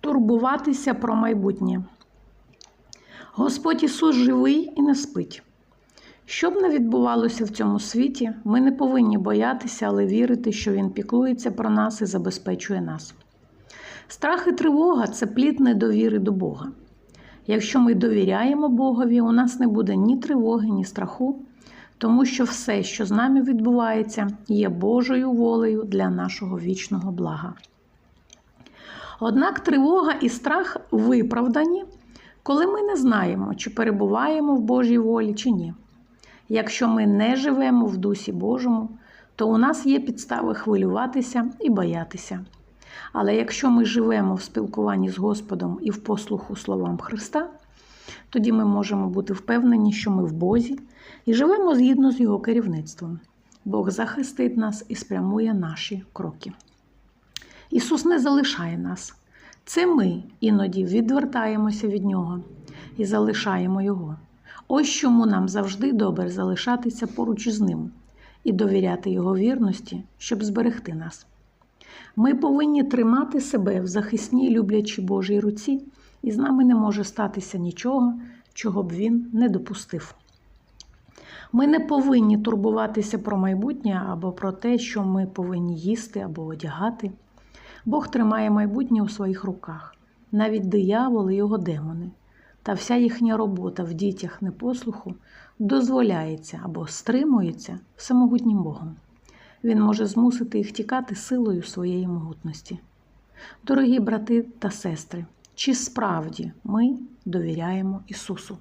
турбуватися про майбутнє. Господь Ісус живий і не спить. Що б не відбувалося в цьому світі, ми не повинні боятися, але вірити, що Він піклується про нас і забезпечує нас. Страх і тривога це плід недовіри до Бога. Якщо ми довіряємо Богові, у нас не буде ні тривоги, ні страху, тому що все, що з нами відбувається, є Божою волею для нашого вічного блага. Однак тривога і страх виправдані, коли ми не знаємо, чи перебуваємо в Божій волі, чи ні. Якщо ми не живемо в Дусі Божому, то у нас є підстави хвилюватися і боятися. Але якщо ми живемо в спілкуванні з Господом і в послуху словам Христа, тоді ми можемо бути впевнені, що ми в Бозі і живемо згідно з Його керівництвом. Бог захистить нас і спрямує наші кроки. Ісус не залишає нас. Це ми іноді відвертаємося від Нього і залишаємо Його. Ось чому нам завжди добре залишатися поруч із Ним і довіряти Його вірності, щоб зберегти нас. Ми повинні тримати себе в захисній люблячій Божій руці, і з нами не може статися нічого, чого б він не допустив. Ми не повинні турбуватися про майбутнє або про те, що ми повинні їсти або одягати. Бог тримає майбутнє у своїх руках, навіть диявол і його демони, та вся їхня робота в дітях непослуху дозволяється або стримується всемогутнім Богом. Він може змусити їх тікати силою своєї могутності. Дорогі брати та сестри, чи справді ми довіряємо Ісусу?